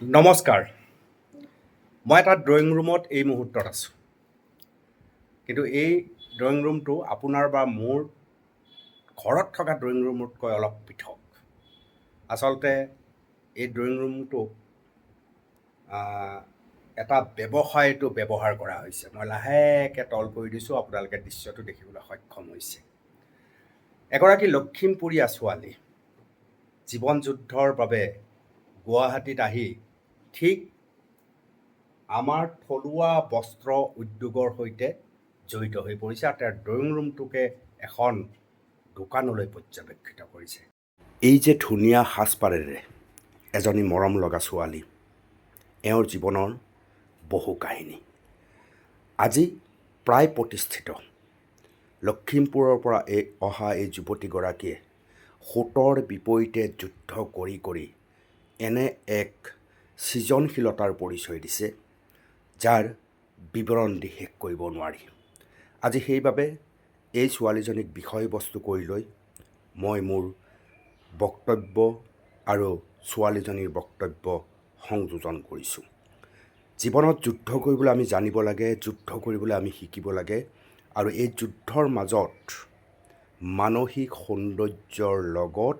নমস্কাৰ। মই এটা ড্ৰয়িং ৰুমত এই মুহূৰ্তত আছোঁ। কিন্তু এই ড্ৰয়িং ৰুমটো আপোনাৰ বা মোৰ ঘৰত থকা ড্ৰয়িং ৰুমতকৈ অলপ পৃথক। আচলতে এই ড্ৰয়িং ৰুমটো এটা ব্যৱসায়টো ব্যৱহাৰ কৰা হৈছে। মই লাহেকৈ তল কৰি দিছোঁ আপোনালোকে দৃশ্যটো দেখিবলৈ সক্ষম হৈছে। এগৰাকী লখিমপুৰীয়া ছোৱালী জীৱন যুদ্ধৰ বাবে গুৱাহাটীত আহি ঠিক আমাৰ থলুৱা বস্ত্ৰ উদ্যোগৰ সৈতে জড়িত হৈ পৰিছে আৰু তেওঁৰ ড্ৰয়িং ৰুমটোকে এখন দোকানলৈ পৰ্যবেক্ষিত কৰিছে। এই যে ধুনীয়া সাজপাৰেৰে এজনী মৰম লগা ছোৱালী এওঁৰ জীৱনৰ বহু কাহিনী। আজি প্ৰায় প্ৰতিষ্ঠিত। লখিমপুৰৰ পৰা এই অহা এই যুৱতীগৰাকীয়ে সোঁতৰ বিপৰীতে যুদ্ধ কৰি কৰি এনে এক সৃজনশীলতাৰ পৰিচয় দিছে যাৰ বিৱৰণ দি শেষ কৰিব নোৱাৰি আজি সেইবাবে এই ছোৱালীজনীক বিষয়বস্তু কৰি লৈ মই মোৰ বক্তব্য আৰু ছোৱালীজনীৰ বক্তব্য সংযোজন কৰিছোঁ। জীৱনত যুদ্ধ কৰিবলৈ আমি জানিব লাগে যুদ্ধ কৰিবলৈ আমি শিকিব লাগে আৰু এই যুদ্ধৰ মাজত মানসিক সৌন্দৰ্যৰ লগত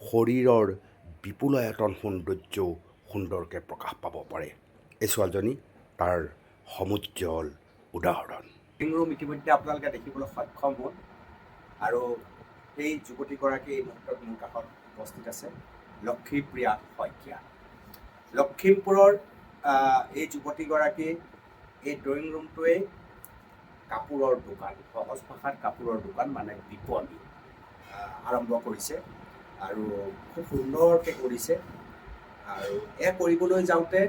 শৰীৰৰ বিপুলায়তন সৌন্দৰ্যও সুন্দৰকৈ প্ৰকাশ পাব পাৰে। এই ছোৱালীজনী তাৰ সমুজ্জ্বল উদাহৰণ। ড্ৰয়িং ৰুম ইতিমধ্যে আপোনালোকে দেখিবলৈ সক্ষম হ'ল আৰু সেই যুৱতীগৰাকী এই মুহূৰ্তত মোৰ কাষত উপস্থিত আছে। লক্ষীপ্ৰিয়া শইকীয়া। লখিমপুৰৰ এই যুৱতীগৰাকী এই ড্ৰয়িং ৰুমটোৱেই কাপোৰৰ দোকান, সহজ ভাষাত কাপোৰৰ দোকান মানে বিপণী আৰম্ভ কৰিছে আৰু খুব সুন্দৰকৈ কৰিছে। আৰু এয়া কৰিবলৈ যাওঁতে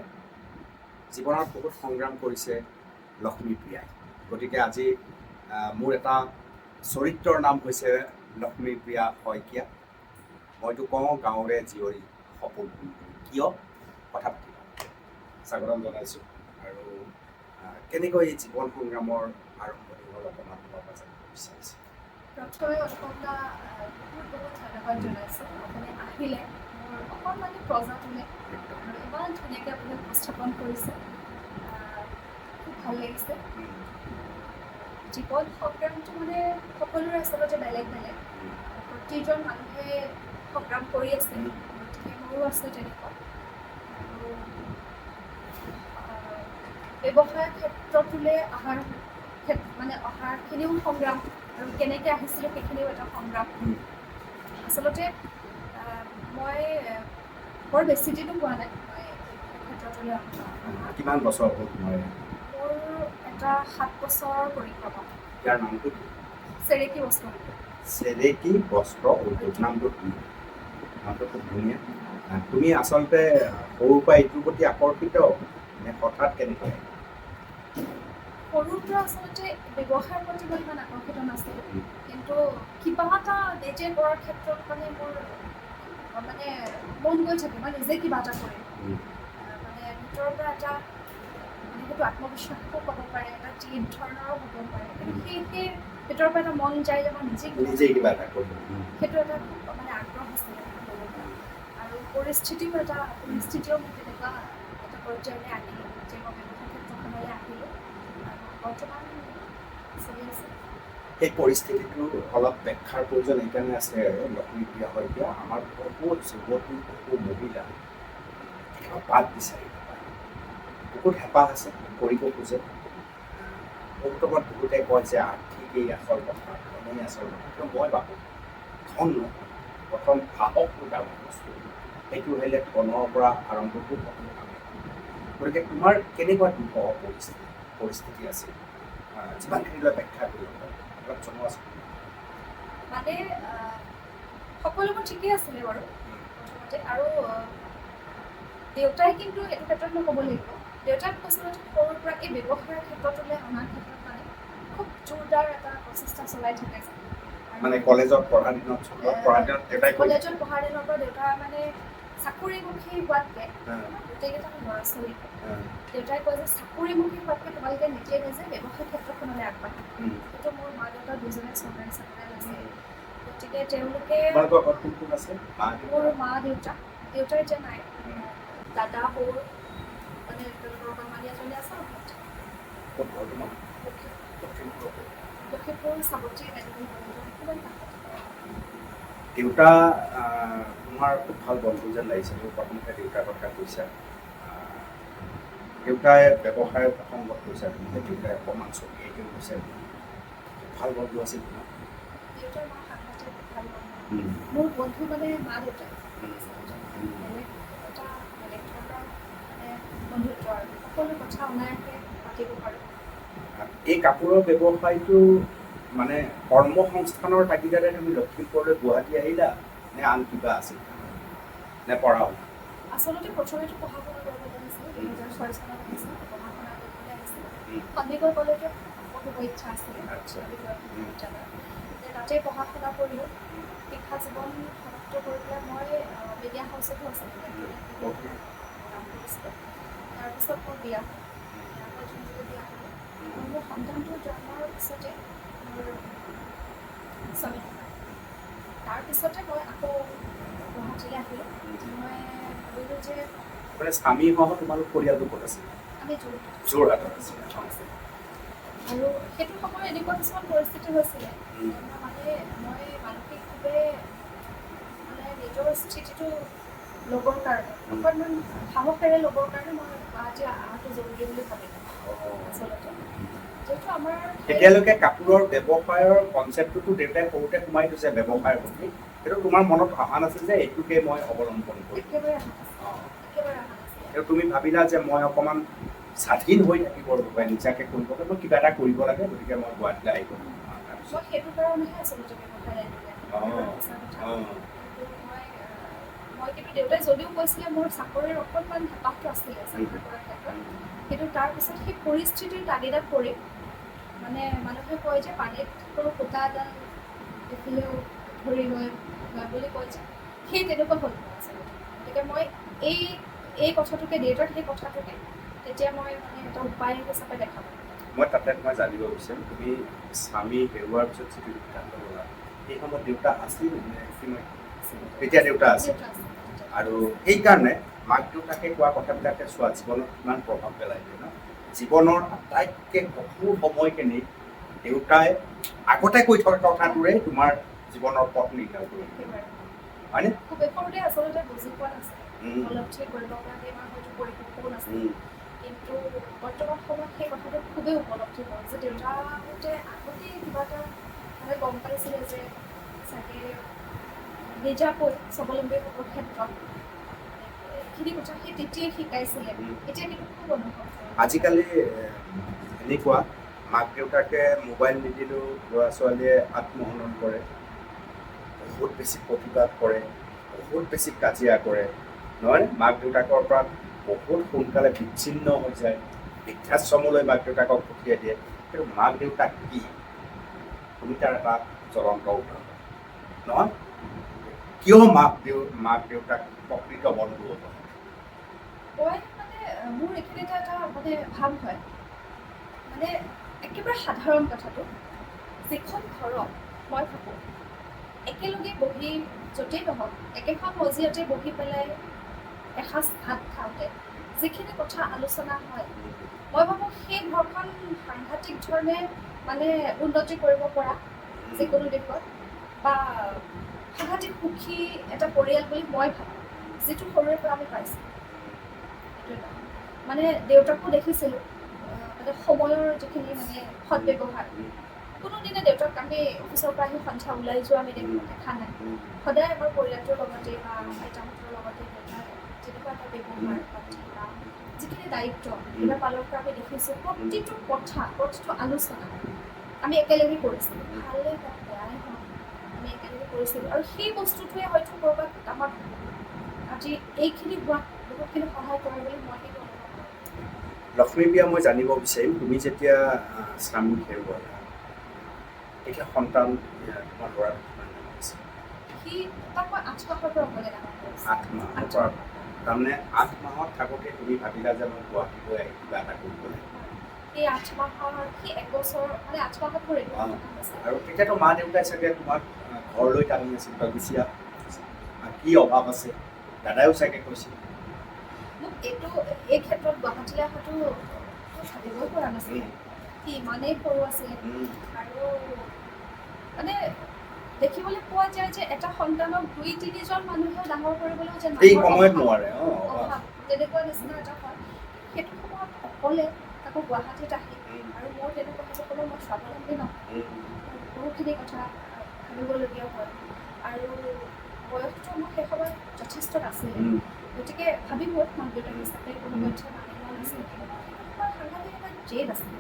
জীৱনত বহুত সংগ্ৰাম কৰিছে লক্ষ্মীপ্ৰিয়াই গতিকে আজি মোৰ এটা চৰিত্ৰৰ নাম হৈছে লক্ষ্মীপ্ৰিয়া শইকীয়া। মইতো কওঁ গাঁৱৰে জীয়ৰী সপোন কিয়? কথা পাতিম। স্বাগতম জনাইছোঁ। আৰু কেনেকৈ এই জীৱন সংগ্ৰামৰ আৰম্ভণি হ'ল অকণমান তোমাৰ জানিব বিচাৰিছোঁ? প্ৰথমে অসমটা বহুত বহুত ধন্যবাদ জনাইছোঁ। আপুনি আহিলে। অকণমানি প্ৰজাটোলে আৰু ইমান ধুনীয়াকৈ আপুনি উপস্থাপন কৰিছে। খুব ভাল লাগিছে। জীৱন সংগ্ৰামটো মানে সকলোৰে আচলতে বেলেগ বেলেগ। প্ৰতিজন মানুহে সংগ্ৰাম কৰি আছে। গতিকে মোৰো আছে তেনেকুৱা। ব্যৱসায় ক্ষেত্ৰটোলৈ অহাৰ ক্ষেত্ৰ মানে অহাৰখিনিও সংগ্ৰাম। আৰু কেনেকৈ আহিছিলোঁ সেইখিনিও এটা সংগ্ৰাম। আচলতে মই বৰ বেছি দিনো হোৱা নাই মই ক্ষেত্ৰটোলৈ কিমান বছৰ হ'ল তোমাৰ মোৰ এটা সাত বছৰৰ পৰিক্ৰমা ইয়াৰ নামটো কি? চেৰেকী বস্তু চেৰেকী বস্ত্ৰ উদ্যোগ নামটো নামটো খুব ধুনীয়া। তুমি আচলতে সৰুৰ পৰা এইটোৰ প্ৰতি আকৰ্ষিত নে হঠাৎ কেনেকৈ? সৰুৰ পৰা আচলতে ব্যৱসায়ৰ প্ৰতি মই ইমান আকৰ্ষিত নাছিলোঁ। কিন্তু কিবা এটা নিজে কৰাৰ ক্ষেত্ৰত মানে মোৰ মানে মন গৈ থাকে মই নিজে কিবা এটা কৰিম মানে ভিতৰৰ পৰা এটা মানে সেইটো আত্মবিশ্বাসো ক'ব পাৰে এটা জিদ ধৰণৰো হ'ব পাৰে কিন্তু সেই সেই ভিতৰৰ পৰা এটা মন যায় যে মই নিজে নিজেই কিবা এটা কৰিম সেইটো এটা মানে আগ্ৰহ আছিলে আৰু পৰিস্থিতিও এটা পৰিস্থিতিও মোক তেনেকুৱা এটা পৰ্যায়লৈ আনিলে যে মই ব্যৱসায় ক্ষেত্ৰখনলৈ আহিলোঁ আৰু বৰ্তমান চলি আছে। সেই পৰিস্থিতিটো অলপ ব্যাখ্যাৰ প্ৰয়োজন এইকাৰণে আছে লক্ষ্মীপ্ৰিয়া শইকীয়া আমাৰ বহু যুৱতী বহু মহিলা কেতিয়াবা বাট বিচাৰি বহুত হেঁপাহ আছে কৰিব খোজে। বহুত সময়ত বহুতে কয় যে আৰ্থিকেই আচল কথা ধনেই আচল কথা। কিন্তু মই ভাবোঁ ধন নহয়। প্ৰথম সাহসটো ডাঙৰ বস্তু। সেইটো হ'লে ধনৰ পৰা আৰম্ভ কামে গতিকে তোমাৰ কেনেকুৱা দুঃসহ পৰিস্থিতি পৰিস্থিতি আছিল যিমানখিনিলৈ ব্যাখ্যা কৰিব পাৰা অলপ জনোৱাচোন মানে সকলোবোৰ ঠিকেই আছিলে বাৰু প্ৰথমতে। আৰু দেউতাই কিন্তু এইটো ক্ষেত্ৰত মই ক'ব লাগিব দেউতাক আচলতে সৰুৰ পৰা এই ব্যৱসায়ৰ ক্ষেত্ৰটোলৈ অনাৰ ক্ষেত্ৰত মানে খুব জোৰদাৰ এটা প্ৰচেষ্টা চলাই থাকে মানে কলেজত পঢ়া দিনত স্কুলত পঢ়া দিনত কলেজত পঢ়াৰ দিনৰ পৰা দেউতা মানে চাকৰিমুখী হোৱাতকৈ গোটেইকেইটা ল'ৰা ছোৱালী দেউতাই কয় যে চাকৰিমুখী হোৱাতকৈ তোমালোকে নিজে নিজে ব্যৱসায় ক্ষেত্ৰখনলৈ আগবাঢ়া। সেইটো মোৰ মা দেউতা দুজনে চৰকাৰী চাকৰিয়াল আছে গতিকে তেওঁলোকে মা মোৰ দেউতা মা দেউতা। দেউতাৰ এতিয়া নাই। দাদা সৰু। মানে তেওঁলোকৰ কণমানি এজনী আছে লখিমপুৰ। চাবতী দেউতা তোমাৰ খুব ভাল বন্ধু যেন লাগিছে মোৰ প্ৰথমতে দেউতাৰ কথা কৈছা দেউতাই ব্যৱসায়ৰ প্ৰসংগত কৈছা তুমি যে দেউতাই অকণমান চকী আহি কৈছে ভাল বন্ধু আছিল তোমাৰ মোৰ বন্ধু মানে মা সকলো কথা অনায়াসে পাতিব পাৰোঁ। এই কাপোৰৰ ব্যৱসায়টো মানে কৰ্মসংস্থানৰ তাগিদাৰে তুমি লখিমপুৰলৈ গুৱাহাটী আহিলা? নে আন কিবা আছিল নে পঢ়া শুনা আচলতে প্ৰথমেতো পঢ়া শুনা কৰিবলৈ আহিছিলোঁ দুহেজাৰ ছয় চনত আহিছিলোঁ পঢ়া শুনা কৰিবলৈ আহিছিলোঁ। সন্দিকৈ কলেজত পঢ়িব ইচ্ছা আছিলে আচ্ছা। তাতে পঢ়া শুনা কৰিলোঁ শিক্ষা জীৱন সমাপ্ত কৰি পেলাই মই মিডিয়া হাউচতো আছিলোঁ কাম কৰিছিলোঁ তাৰপিছত মোৰ বিয়া। হ'ল যোনটো বিয়া হ'লোঁ মোৰ সন্তানটো জন্মৰ পিছতে মোৰ স্বামী। ঢুকাল তাৰপিছতে মই আকৌ গুৱাহাটীলৈ আহিলোঁ। মই ভাবিলোঁ যে মানে স্বামীসহ তোমালোক পৰিয়ালটো ক'ত আছিল আমি যোৰহাট যোৰহাটত আৰু সেইটো সময়ত এনেকুৱা কিছুমান পৰিস্থিতি হৈছিলে। মানে মই মানসিকভাৱে মানে নিজৰ স্থিতিটো ল'বৰ কাৰণে অকণমান সাহসেৰে ল'বৰ কাৰণে মই গুৱাহাটী অহাটো জৰুৰী বুলি ভাবিলোঁ। আচলতে। তেতিয়ালৈকে কাপোৰৰ ব্যৱসায়ৰ কনচেপ্টটোতো দেউতাই সৰুতে সোমাই থৈছে ব্যৱসায়ৰ প্ৰতি। সেইটো তোমাৰ মনত অহা নাছিল যে এইটোকে মই অৱলম্বন কৰিম। আৰু তুমি ভাবিলা যে মই অকণমান স্বাধীন হৈ থাকিবৰ বাবে নিজাকে কৰিবলৈ মই কিবা এটা কৰিব লাগে গতিকে মই গুৱাহাটীলৈ আহি মই কিন্তু দেউতাই যদিও কৈছিলে মোৰ চাকৰিৰ অকণমান হেঁপাহটো আছিলে চাকৰি কৰাৰ ক্ষেত্ৰত কিন্তু তাৰপিছত সেই পৰিস্থিতিৰ তাগিদাত পৰি মানে মানুহে কয় যে পানীত সৰু সূতা এডাল দেখিলেও ধৰি লয় বুলি কয় যে সেই তেনেকুৱা হ'ল আচলতে। গতিকে মই এই এই কথাটোকে দেউতাৰ সেই কথাটোকে তেতিয়া মই মানে এটা উপায় হিচাপে দেখা পালোঁ মই তাতে মই জানিব বিচাৰিম তুমি স্বামী হেৰুৱাৰ পিছত যিটো সিদ্ধান্ত ল'লা সেই সময়ত দেউতা আছিল? তেতিয়া দেউতা আছিল। আৰু সেইকাৰণে মাক দেউতাকে কোৱা কথাবিলাকে চোৱা জীৱনত কিমান প্ৰভাৱ পেলাই দিয়ে ন জীৱনৰ আটাইতকৈ কঠোৰ সময়খিনি দেউতাই আগতে কৈ থকা কথাটোৰে তোমাৰ জীৱনৰ পথ নিৰ্ণয় কৰি দিয়ে। হয়নে? কিন্তু বৰ্তমান সময়ত সেই কথাটো খুবেই উপলব্ধি হ'ল যে দেউতাহঁতে আগতেই কিবা এটা মানে গম পাইছিলে যে চাগে নিজাকৈ স্বাৱলম্বী হ'বৰ ক্ষেত্ৰত এইখিনি কথা সেই তেতিয়াই শিকাইছিলে। এতিয়া খুব অনুভৱ আজিকালি এনেকুৱা মাক দেউতাকে মোবাইল নিদিলেও ল'ৰা ছোৱালীয়ে আত্মহনন কৰে বহুত বেছি প্ৰতিবাদ কৰে বহুত বেছি কাজিয়া কৰে। নহয় মাক দেউতাকৰ পৰা বহুত সোনকালে বিচ্ছিন্ন হৈ যায়। বৃদ্ধাশ্ৰমলৈ মাক দেউতাকক পঠিয়াই দিয়ে। কিন্তু মাক দেউতাক কি? তুমি তাৰ এটা জ্বলন্ত উদাহৰণ। নহয়? কিয় মাক দেউ, মাক দেউতাক প্ৰকৃত বন্ধু হ'ব? মই মানে মোৰ এইখিনিতে এটা মানে ভাৱ হয়। মানে একেবাৰে সাধাৰণ কথাটো, যিখন ঘৰত মই ভাবোঁ একেলগে বহি য'তেই নহওক, একেখন মজিয়াতে বহি পেলাই এসাঁজ ভাত খাওঁতে, যিখিনি কথা আলোচনা হয়, মই ভাবোঁ সেই ঘৰখন সাংঘাতিক ধৰণে মানে উন্নতি কৰিব পৰা যিকোনো দেশত বা সাংঘাতিক সুখী এটা পৰিয়াল বুলি মই ভাবোঁ। যিটো সৰুৰে পৰা আমি পাইছোঁ। সেইটো এটা। মানে দেউতাকো দেখিছিলোঁ। মানে সময়ৰ যিখিনি মানে সদব্যৱহাৰ। কোনোদিনে দেউতাক আমি অফিচৰ পৰা আহি সন্ধিয়া ওলাই যোৱা আমি দেখি- দেখা নাই। সদায় আমাৰ পৰিয়ালটোৰ লগতে বা আইতাহঁতৰ লগতে দেউতাই যেনেকুৱা এটা ব্যৱহাৰ বা যিখিনি দায়িত্ব এইবিলাক পালন কৰা আমি দেখিছোঁ, প্ৰতিটো কথা, প্ৰতিটো আলোচনা আমি একেলগে কৰিছিলোঁ। ভালে হওক কৰিছিলোঁ। আৰু সেই বস্তুটোৱে হয়তো ক'ৰবাত আমাক আজি এইখিনি হোৱাত বহুতখিনি সহায় কৰে বুলি মই অনুভৱ কৰোঁ। লক্ষ্মীপ্ৰিয়া মই জানিব বিচাৰিম তুমি যেতিয়া আহ, স্বামীক হেৰুৱালা তেতিয়া সন্তান তোমাৰ ল'ৰা সি তাক মই আঠ মাহৰ পৰা অকলে আঠ মাহৰ পৰা তাৰমানে আঠ মাহত থাকোঁতে তুমি ভাবিলা যে মই গুৱাহাটীলৈ আহি কিবা এটা কৰিব লাগিব এই আঠ মাহৰ সি একবছৰ মানে আঠ মাহত হৈছে। আৰু তেতিয়াতো মা দেউতাই চাগে তোমাক ঘৰলৈ টানি আছিল বা গুচি আহ, কি অভাৱ আছে? দাদাইও চাগে কৈছিল। মোক এই ক্ষেত্ৰত গুৱাহাটীলৈ অহাটো ভাবিবই পৰা নাছিলে। সি ইমানেই সৰু আছিলে। আৰু মানে দেখিবলৈ পোৱা যায় যে এটা সন্তানক দুই তিনিজন মানুহে ডাঙৰ কৰিবলৈও যে এই সময়ত নোৱাৰে তেনেকুৱা নিচিনা এটা হয়। সেইটো সময়ত অকলে আকৌ গুৱাহাটীত আহি আৰু মোৰ তেনেকুৱা কোনো মই স্বাৱলম্বী নহয়। বহুখিনি কথা ভাবিবলগীয়া হয়। আৰু বয়সটো মোৰ সেই সময়ত যথেষ্ট নাছিলে। গতিকে ভাবিবই মাক দেউতাক হিচাপে কোনো পধ্যে মানি লোৱা নাছিল। সাংঘাতিক এটা জেদ আছিলে।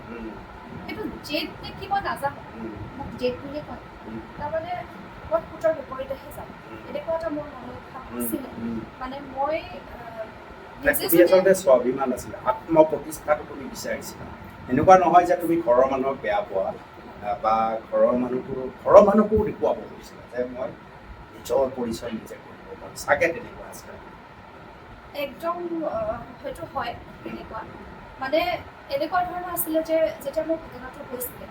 সেইটো জেদ নে কি মই নাজানো। মোক জেদ বুলি কয়। তাৰমানে মই সোঁতৰ বিপৰীতেহে যাম এনেকুৱা এটা মোৰ মনোভাৱ আছিলে। মানে মই স্বাভিমান আছিলে। আত্মপ্ৰতিষ্ঠাটো তুমি বিচাৰিছিলা। এনেকুৱা নহয় যে তুমি ঘৰৰ মানুহক বেয়া পোৱা। বা ঘৰৰ মানুহকো ঘৰৰ মানুহকো দেখুৱাব খুজিছিলা যে মই নিজৰ পৰিচয় নিজে কৰিব পাৰোঁ। চাগে তেনেকুৱা আছিলে একদম হয়তো হয় তেনেকুৱা। মানে এনেকুৱা ধৰণৰ আছিলে যে যেতিয়া মোৰ ঘটনাটো হৈছিলে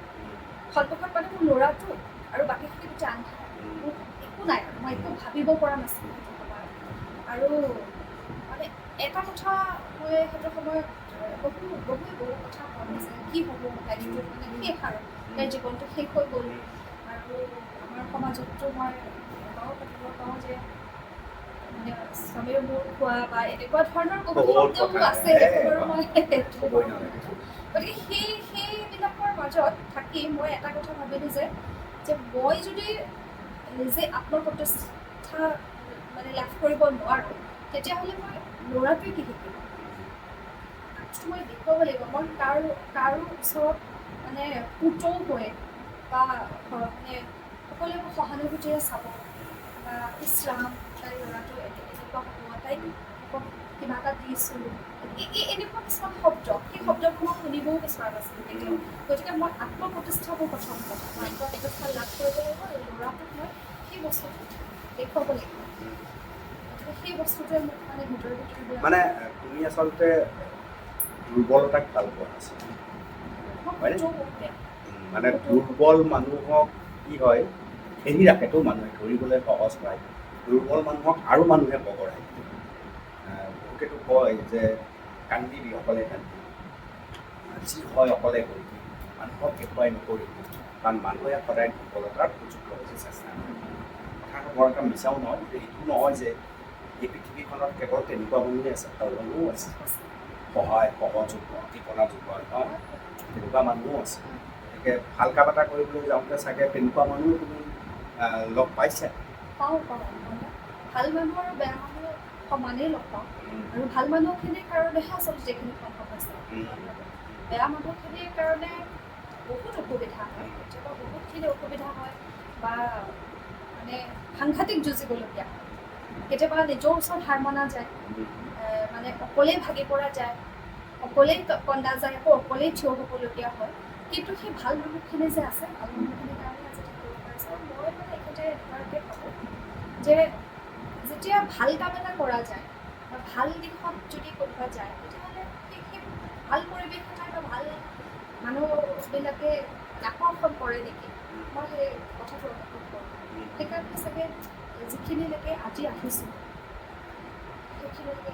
সন্মুখত মানে মোৰ ল'ৰাটো আৰু বাকীখিনি গোটেই আন্ধাৰ। মোৰ একো নাই আৰু মই একো ভাবিব পৰা নাছিলোঁ সেইটো সময়ত। আৰু মানে এটা কথা মই সেইটো সময়ত বহু বহু বহু কথা মন আছিলে কি হ'ব মানে শেষ আৰু তাইৰ জীৱনটো শেষ হৈ গ'ল আৰু আমাৰ সমাজততো মই এটাও পাতিব পাৰোঁ যে মানে স্বামীৰ মূৰ খোৱা বা এনেকুৱা ধৰণৰ কথা আছে বাৰু মই গতিকে সেই সেইবিলাকৰ মাজত থাকি মই এটা কথা ভাবিলোঁ যে যে মই যদি নিজে আত্মপ্ৰতিষ্ঠা মানে লাভ কৰিব নোৱাৰোঁ তেতিয়াহ'লে মই ল'ৰাটোৱে কি শিকিম? মই দেখুৱাব লাগিব। মই কাৰো কাৰো ওচৰত মানে পুতৌ হৈ বা ঘৰত মানে সকলোৱে মোক সহানুভূতিৰে চাব। বা ইছৰাম তাইৰ ল'ৰাটো এনে- এনেকুৱা হ'ব, তাইক কিবা এটা দিছোঁ এনেকুৱা কিছুমান শব্দ। সেই শব্দবোৰ মই শুনিবও বিচৰা নাছিলোঁ কেতিয়াও গতিকে মই আত্মপ্ৰতিষ্ঠা মোৰ প্ৰথম কথা মই আত্মপ্ৰতিষ্ঠা লাভ কৰিব লাগিব আৰু ল'ৰাটোক মই সেই বস্তুটো দেখুৱাব লাগিব। সেই বস্তুটোৱে মোক মানে ভিতৰে মানে তুমি আচলতে দুৰ্বলতাক ভালো পোৱা নাছিলা। হয়নে? মানে দুৰ্বল মানুহক কি হয় খেদি ৰাখেতো মানুহে ধৰিবলৈ সহজ পায় দুৰ্বল মানুহক আৰু মানুহে পগৰাই বহুতেতো কয় যে কান্দিবি অকলে কান্দিবি যি হয় অকলে কৰিবি মানুহক দেখুৱাই নকৰিবি কাৰণ মানুহে সদায় দুৰ্বলতাৰ সুযোগ ল'বলৈ চেষ্টা কৰে। কথাটো বৰ এটা মিছাও নহয় যে এইটো নহয় যে এই পৃথিৱীখনত কেৱল তেনেকুৱা মানুহে আছে ভাল মানুহো আছে। সহায় সহযোগ ঠিকনা যোগোৱা হয় তেনেকুৱা মানুহো আছে। গতিকে ভাল কাম এটা কৰিবলৈ যাওঁতে চাগে তেনেকুৱা মানুহ তুমি লগ পাইছা? পাওঁ পাওঁ। মানে ভাল মানুহ আৰু বেয়া মানুহ সমানেই লগ পাওঁ। আৰু ভাল মানুহখিনিৰ কাৰণেহে আচলতে যিখিনি সম্ভৱ হৈছে বেয়া মানুহখিনিৰ কাৰণে বহুত অসুবিধা হয়। কেতিয়াবা বহুতখিনি অসুবিধা হয় বা মানে সাংঘাতিক যুঁজিবলগীয়া হয়। কেতিয়াবা নিজৰ ওচৰত হাৰ মনা যায়। মানে অকলেই ভাগি পৰা যায়। অকলেই কন্দা যায় আকৌ অকলেই থিয় হ'বলগীয়া হয়। কিন্তু সেই ভালো মানুহখিনি যে আছে, ভালো মানুহখিনিৰ কাৰণে আজি থাকিব পাৰিছে মই মানে এখেতে এনেকুৱাকৈ ভাবোঁ যে যেতিয়া ভালো কাম এটা কৰা যায় বা ভালো দিশত যদি কোনোবা যায়, তেতিয়াহ'লে সেই ভালো পৰিৱেশ এটাই বা ভালো মানুহবিলাকে আকৰ্ষণ কৰে নেকি? মই সেই কথাটো অনুভৱ কৰোঁ। সেইকাৰণে চাগে যিখিনিলৈকে আজি আহিছোঁ, সেইখিনিলৈকে